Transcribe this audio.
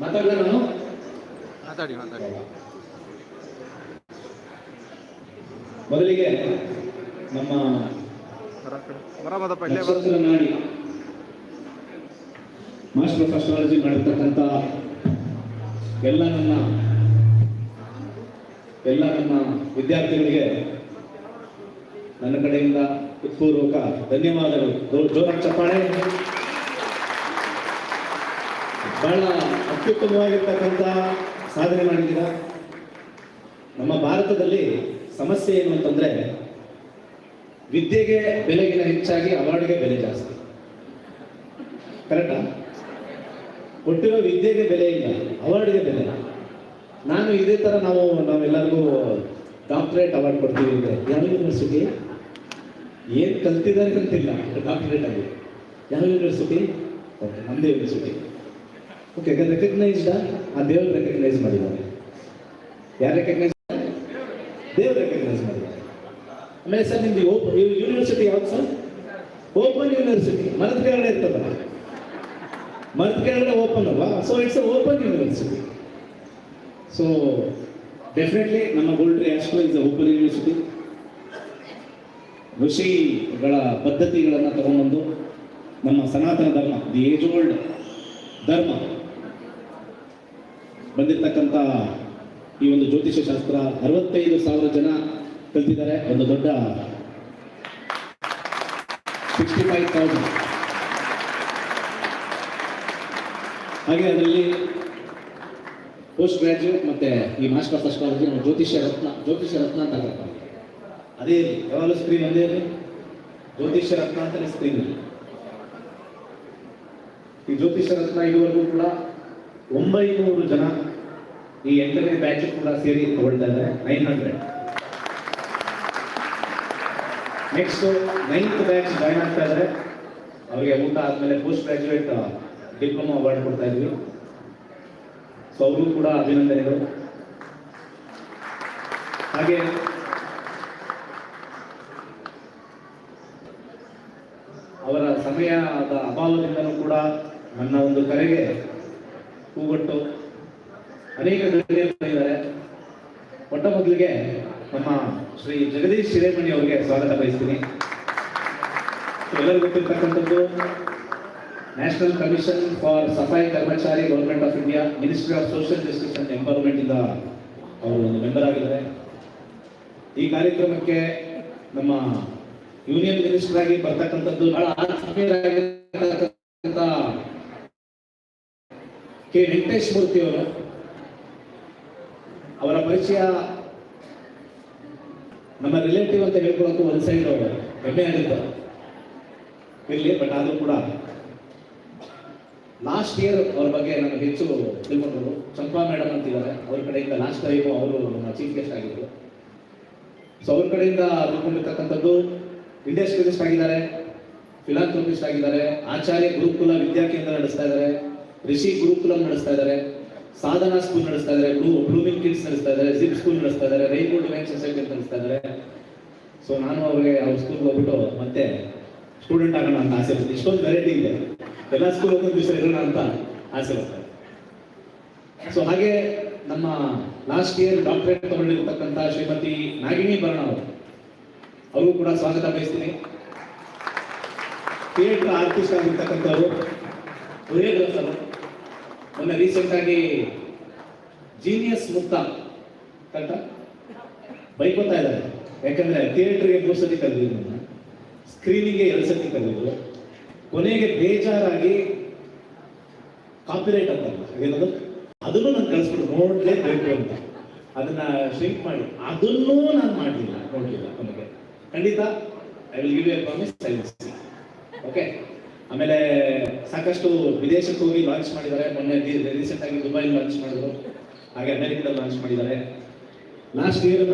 ಮಾತಾಡಿದ ನಾನು ಮಾತಾಡಿ ಮಾತಾಡಿ. ಮೊದಲಿಗೆ ನಮ್ಮ ನಾಡಿ ಮಾಸ್ಟರ್ ಆಫ್ ಅಸ್ಟ್ರಾಲಜಿ ಮಾಡಿರ್ತಕ್ಕಂಥ ಎಲ್ಲ ನನ್ನ ಎಲ್ಲ ನನ್ನ ವಿದ್ಯಾರ್ಥಿಗಳಿಗೆ ನನ್ನ ಕಡೆಯಿಂದ ಪೂರ್ವಕ ಧನ್ಯವಾದಗಳು. ಜೋರ ಚಪ್ಪಾಳೆ. ಬಹಳ ಅತ್ಯುತ್ತಮವಾಗಿರ್ತಕ್ಕಂಥ ಸಾಧನೆ ಮಾಡಿದ್ದೀರಾ? ನಮ್ಮ ಭಾರತದಲ್ಲಿ ಸಮಸ್ಯೆ ಏನು ಅಂತಂದ್ರೆ, ವಿದ್ಯೆಗೆ ಬೆಲೆಗಿನ ಹೆಚ್ಚಾಗಿ ಅವಾರ್ಡ್ಗೆ ಬೆಲೆ ಜಾಸ್ತಿ. ಕರೆಕ್ಟಾ? ಕೊಟ್ಟಿರೋ ವಿದ್ಯೆಗೆ ಬೆಲೆ ಇಲ್ಲ, ಅವಾರ್ಡ್ಗೆ ಬೆಲೆ ನಾನು ಇದೇ ತರ ನಾವು, ನಾವೆಲ್ಲರಿಗೂ ಡಾಕ್ಟರೇಟ್ ಅವಾರ್ಡ್ ಕೊಡ್ತೀವಿ ಅಂದರೆ ಯಾವ ಯೂನಿವರ್ಸಿಟಿ ಏನು ಕಲ್ತಿದ್ದಾರೆ ಅಂತಿಲ್ಲ, ಡಾಕ್ಟರೇಟ್ ಆಗಿ. ಯಾವ university okay university okay recognised ಆ ದೇವರು ರೆಕಗ್ನೈಸ್ ಮಾಡಿದ್ದಾರೆ ಯಾರು ರೆಕಗ್ನೈಸ್ ದೇವರು ರೆಕಗ್ನೈಸ್ ಮಾಡಿದ್ದಾರೆ ಆಮೇಲೆ ಸರ್, ನಿಮ್ದು ಓಪನ್ ಯೂನಿವರ್ಸಿಟಿ ಯಾವ್ದು ಸರ್? ಓಪನ್ ಯೂನಿವರ್ಸಿಟಿ ಮರದ ಕೆಳಗಡೆ ಇರ್ತದಲ್ಲ? ಮರದ ಕೆಳಗಡೆ ಓಪನ್ ಅಲ್ವಾ? So it's uh open university so definitely ನಮ್ಮ Gold Astro is open university ಋಷಿಗಳ ಪದ್ಧತಿಗಳನ್ನು ತಗೊಂಡ್ಬಂದು ನಮ್ಮ ಸನಾತನ ಧರ್ಮ ದಿ ಏಜ್ ಓಲ್ಡ್ ಧರ್ಮ ಬಂದಿರತಕ್ಕಂಥ ಈ ಒಂದು ಜ್ಯೋತಿಷ್ಯ ಶಾಸ್ತ್ರ ಅರವತ್ತೈದು ಸಾವಿರ ಜನ ಕಲ್ತಿದ್ದಾರೆ. ಒಂದು ದೊಡ್ಡ ಸಿಕ್ಸ್ಟಿ ಫೈವ್ ತೌಸಂಡ್ ಹಾಗೆ ಅದರಲ್ಲಿ ಪೋಸ್ಟ್ ಗ್ರಾಜ್ಯುಯೇಟ್ ಮತ್ತೆ ಈ ಮಾಸ್ಟರ್ ಆಫ್ ಅಸ್ಟ್ರಾಲಜಿ ನಮ್ಮ ಜ್ಯೋತಿಷ್ಯ ರತ್ನ ಜ್ಯೋತಿಷ್ಯ ರತ್ನ ಅಂತ ಕರ್ತಾರೆ ಅದೇ ಯಾವಾಗಲೂ ಸ್ಕ್ರೀನ್ ಇರಲಿ. ಜ್ಯೋತಿಷ್ಯ ರತ್ನ ಅಂತಲೇ ಸ್ಕ್ರೀನ್ ಈ ಜ್ಯೋತಿಷ್ಯ ರತ್ನ ಇದುವರೆಗೂ ಕೂಡ ಒಂಬೈನೂರು ಜನ ಈ ಎಂಟನೇ ಬ್ಯಾಚ್ ಕೂಡ ಸೇರಿ ತಗೊಳ್ತಾರೆ nine hundred next ninth batch join ಆಗ್ತಾ ಇದ್ದಾರೆ. ಅವರಿಗೆ ಊಟ ಆದ್ಮೇಲೆ ಪೋಸ್ಟ್ ಗ್ರಾಜುಯೇಟ್ ಡಿಪ್ಲೊಮಾ ಅವಾರ್ಡ್ ಕೊಡ್ತಾ ಇದ್ವಿ. ಸೊ ಅವರು ಕೂಡ ಅಭಿನಂದನೆಗಳು. ಹಾಗೆ, ಅವರ ಸಮಯದ ಅಭಾವದಿಂದಲೂ ಕೂಡ ನನ್ನ ಒಂದು ಕರೆಗೆ ಕೂಗೊಟ್ಟು ಅನೇಕ ಗಣ್ಯರು ಬಂದಿದ್ದಾರೆ ಮೊಟ್ಟ ಮೊದಲಿಗೆ ನಮ್ಮ ಶ್ರೀ ಜಗದೀಶ್ ಹಿರೇಮಣಿ ಅವರಿಗೆ ಸ್ವಾಗತ ಬಯಸ್ತೀನಿ. ಎಲ್ಲರಿಗೂ ಗೊತ್ತಿರ್ತಕ್ಕಂಥದ್ದು national commission for Safai Karmachari government of India ministry of social justice and empowerment ಇಂದ ಅವರು ಒಂದು ಮೆಂಬರ್ ಆಗಿದ್ದಾರೆ. ಈ ಕಾರ್ಯಕ್ರಮಕ್ಕೆ ನಮ್ಮ ಯೂನಿಯನ್ ಮಿನಿಸ್ಟರ್ ಆಗಿ ಬರ್ತಕ್ಕಂಥದ್ದು ಬಹಳ ಆತ್ಮೀಯರಾಗಿರ್ತಕ್ಕಂಥ ಕೆ ವೆಂಕಟೇಶ್ ಮೂರ್ತಿ ಅವರು. ಅವರ ಪರಿಚಯ ನಮ್ಮ ರಿಲೇಟಿವ್ ಅಂತ ಹೇಳ್ಕೊಳಕ್ಕೂ ಒಂದು ಸೈಡ್ ಅವರು. ಹೆಮ್ಮೆ ಆಗುತ್ತೆ. ಇರಲಿ ಬಟ್ ಆದರೂ ಕೂಡ ಲಾಸ್ಟ್ ಇಯರ್ ಅವ್ರ ಬಗ್ಗೆ ನಾನು ಹೆಚ್ಚು ತಿಳ್ಕೊಂಡ್ರು ಚಂಪಾ ಮೇಡಮ್ ಅಂತಿದ್ದಾರೆ. ಅವ್ರ ಕಡೆಯಿಂದ ಲಾಸ್ಟ್ ಟೈಮು ಅವರು ನಮ್ಮ ಚೀಫ್ ಗೆಸ್ಟ್ ಆಗಿದ್ರು. ಸೊ ಅವ್ರ ಕಡೆಯಿಂದ ತಿಳ್ಕೊಂಡಿರ್ತಕ್ಕಂಥದ್ದು ಇಂಡಸ್ಟ್ರಿಯಲಿಸ್ಟ್ ಆಗಿದ್ದಾರೆ ಫಿಲಾಂಥ್ರೋಪಿಸ್ಟ್ ಆಗಿದ್ದಾರೆ, ಆಚಾರ್ಯ ಗುರುಕುಲ ವಿದ್ಯಾಕೇಂದ್ರ ನಡೆಸ್ತಾ ಇದ್ದಾರೆ, ರಿಷಿ ಗುರುಕುಲ ನಡೆಸ್ತಾ ಇದ್ದಾರೆ. ಸಾಧನಾ ಸ್ಕೂಲ್ ನಡೆಸ್ತಾ ಇದ್ದಾರೆ ಬ್ಲೂ ಬ್ಲೂಮಿಂಗ್ ಕಿಡ್ಸ್ ನಡೆಸ್ತಾ ಇದ್ದಾರೆ ಜಿಪ್ ಸ್ಕೂಲ್ ನಡೆಸ್ತಾ ಇದ್ದಾರೆ ರೈನ್ಬೋರ್ಡ್ ಡಿವೈನ್ ಸೊಸೈಟಿ ಅಂತ ನಡೆಸ್ತಾ ಇದ್ದಾರೆ ಸೊ ನಾನು ಅವ್ರಿಗೆ ಅವ್ರ ಸ್ಕೂಲ್ಗೆ ಹೋಗ್ಬಿಟ್ಟು ಮತ್ತೆ ಸ್ಟೂಡೆಂಟ್ ಆಗೋಣ ಅಂತ ಆಸೆ ಬರ್ತೀನಿ ಇಷ್ಟೊಂದು ವೆರೈಟಿ ಇದೆ. ಎಲ್ಲ ಸ್ಕೂಲ್ ಒಂದೊಂದು ದಿವಸ ಇರೋಣ ಅಂತ ಆಸೆ ಬರ್ತದೆ ಸೊ ಹಾಗೆ ನಮ್ಮ ಲಾಸ್ಟ್ ಇಯರ್ ಡಾಕ್ಟರೇಟ್ ತಗೊಂಡಿರ್ತಕ್ಕಂಥ ಶ್ರೀಮತಿ ನಾಗಿನಿ ಭರಣ ಅವರು. ಅವರು ಕೂಡ ಸ್ವಾಗತ ಬಯಸ್ತೀನಿ. ಥಿಯೇಟರ್ ಆರ್ಟಿಸ್ಟ್ ಆಗಿರ್ತಕ್ಕಂಥವ್ರು ಕೊರಿಯೋಗ್ರಾಫರ್ ಮೊನ್ನೆ ರೀಸೆಂಟ್ ಆಗಿ ಜೀನಿಯಸ್ ಮುಕ್ತ ಕರೆಕ್ಟಾ ಬೈಕೋತಾ ಇದ್ದಾರೆ. ಯಾಕಂದ್ರೆ ಥಿಯೇಟರ್ಗೆ ಮೂರು ಸತಿ ಕರೆದಿದ್ರು ಸ್ಕ್ರೀನಿಗೆ ಎರಡು ಸತಿ ಕರೆದಿದ್ರು. ಕೊನೆಗೆ ಬೇಜಾರಾಗಿ ಕಾಪಿರೈಟ್ ಅಂತ ಏನದು? ಅದನ್ನು ನಾನು ಕಳಿಸ್ಬಿಟ್ಟು ನೋಡ್ಲೇಬೇಕು ಅಂತ. ಅದನ್ನ ಶ್ರಿಂಕ್ ಮಾಡಿ. ಅದನ್ನೂ ನಾನು ಮಾಡಲಿಲ್ಲ ನೋಡಲಿಲ್ಲ ಕೊನೆಗೆ. ಖಂಡಿತ I will give a promise okay ಆಮೇಲೆ ಸಾಕಷ್ಟು ವಿದೇಶಕ್ಕೆ ಹೋಗಿ ಲಾಂಚ್ ಮಾಡಿದ್ದಾರೆ. ಮೊನ್ನೆ ರೀಸೆಂಟ್ ಆಗಿ ದುಬೈ ಲಾಂಚ್ ಮಾಡಿದ್ರು. ಹಾಗೆ ಅಮೆರಿಕದಲ್ಲಿ ಲಾಂಚ್ ಮಾಡಿದ್ದಾರೆ. Last year